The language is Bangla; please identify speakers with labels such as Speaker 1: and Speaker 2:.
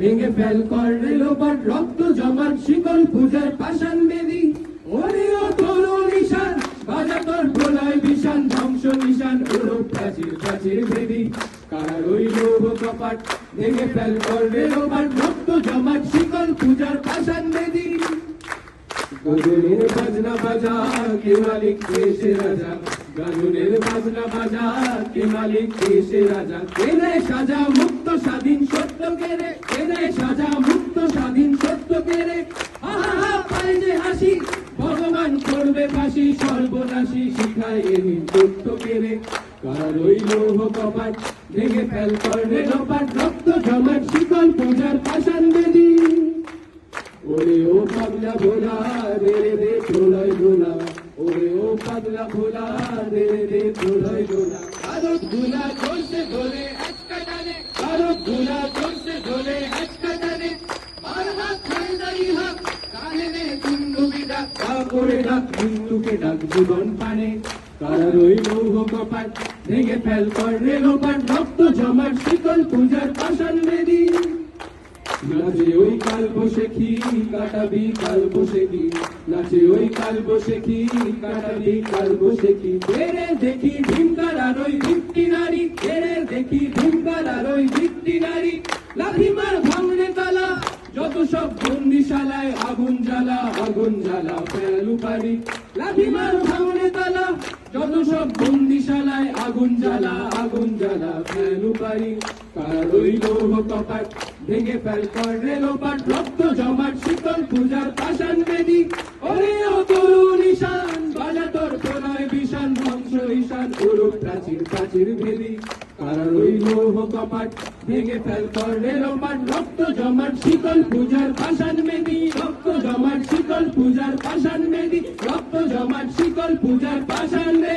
Speaker 1: ভেঙে ফেল কর রেলোপাট রক্ত জমাট শিকল পূজার পাষাণ বেদি। ওরে তোর নিশান বাজা তোর বিশান ধ্বংস নিশান ওরো প্রাচীর প্রাচীর ভেদি কার ওই লোভ কপাট ভেঙে ফেল কর রেলোপাট রক্ত জমাট শিকল পূজার পাষাণ বেদি। গজনের বাজনা বাজা, কে মালিক দেশে রাজা? গজনের বাজনা বাজা, কে মালিক দেশে রাজা? কেনে সাজা মুক্ত স্বাধীন সত্য কেরে সাজা মুক্ত স্বাধীন সত্য কেরে আহা, পায় যে হাসি, ভগবান করবে ফাঁসি, সর্বনাশী শিখায় এনি সত্য কেরে কার লৌহ কপাট ভেঙে ফেল করবে লোপাট, রক্ত জমাট শিকল পূজার পাষাণ বেদী। ওরে ও পাগলা ভোলা, রে রে প্রলয় ভোলা। ওরে ও পাগলা ভোলা, রে রে প্রলয় ভোলা। ভারতগুলা চলছে ধরে একটা টানে ভারতগুলা করে ডাক হিন্দুকে ডাক জীবন পানে কারার ওই লৌহ কপাট ভেঙে ফেল কর রেলোপাট রক্ত জমাট শীতল পূজার পাষাণ বেদী। নাচে ওই কাল বসে কি কাটাবি, কাল বসে কি? নাচে ওই কাল বসে কি কাটাবি, কাল বসে কি? বেড়ে দেখি ঢিমকার আর ওই ভিত্তি নারী। বেড়ে দেখি ঢিমকার আর ওই ভিত্তি নারী। যত সব বন্দিশালায় আগুন জ্বালা আগুন জ্বালা ফেলু পারি লাঠিমার ভাঙনে তালা, যত সব বন্দিশালায় আগুন জ্বালা আগুন জ্বালা ফেলু পারি কারোই লৌহ কপাট ভেঙে ফেল কর রেলোপাট রক্ত জমাট, শীতল পূজার পাশান বেদি ওরে ও তরুণ ঈশান বাজা তোর প্রণয় বিশান ঈশান প্রাচীর প্রাচীর ভেদি কার ওই লৌহ কপাট ভেঙে ফেল কর রেলোপাট রক্ত জমাট শীতল পূজার পাশান মেদি। রক্ত জমাট শীতল পূজার পাশান মেদি। রক্ত জমাট শীতল পূজার পাশান বেদি